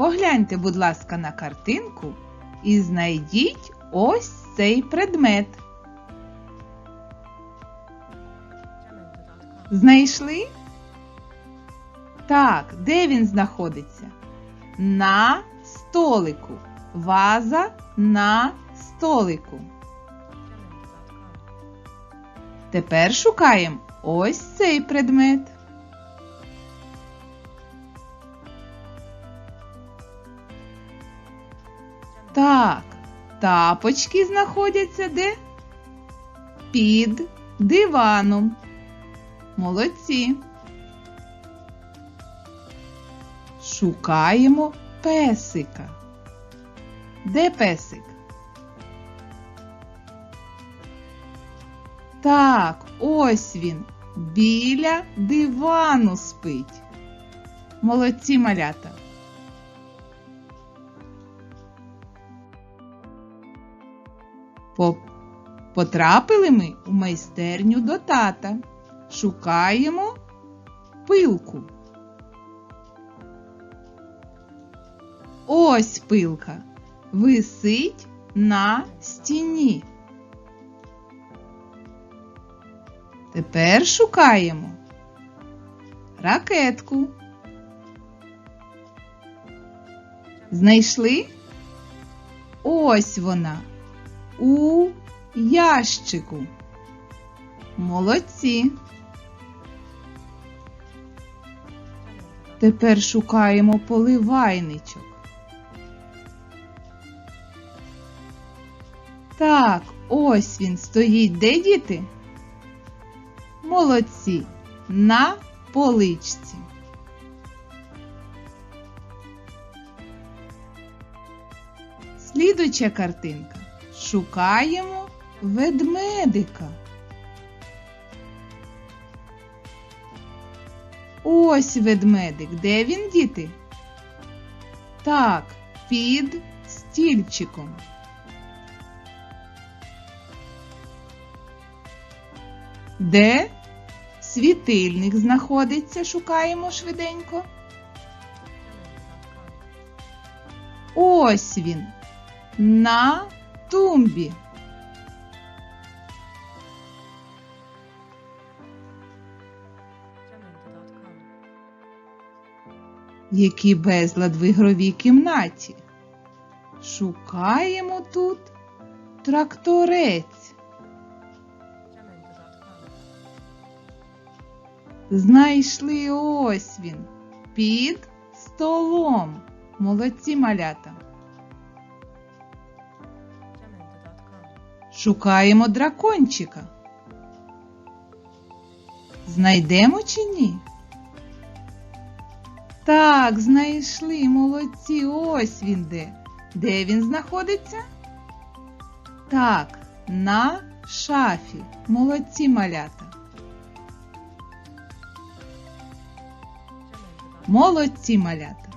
Погляньте, будь ласка, на картинку і знайдіть ось цей предмет. Знайшли? Так, де він знаходиться? На столику. Ваза на столику. Тепер шукаємо ось цей предмет. Так, тапочки знаходяться де? Під диваном. Молодці. Шукаємо песика. Де песик? Так, ось він. Біля дивану спить. Молодці малята. Потрапили ми у майстерню до тата. Шукаємо пилку. Ось пилка. Висить на стіні. Тепер шукаємо ракетку. Знайшли? Ось вона у ящику. Молодці. Тепер шукаємо поливайничок. Так, ось він стоїть. Де діти? Молодці. На поличці. Слідуюча картинка. Шукаємо ведмедика. Ось ведмедик. Де він, діти? Так, під стільчиком. Де світильник знаходиться? Шукаємо швиденько. Ось він. На тумбі. Який безлад в ігровій кімнаті. Шукаємо тут тракторець. Знайшли ось він під столом. Молодці малята. Шукаємо дракончика. Знайдемо чи ні? Так, знайшли, молодці, ось він де. Де він знаходиться? Так, на шафі. Молодці малята. Молодці малята.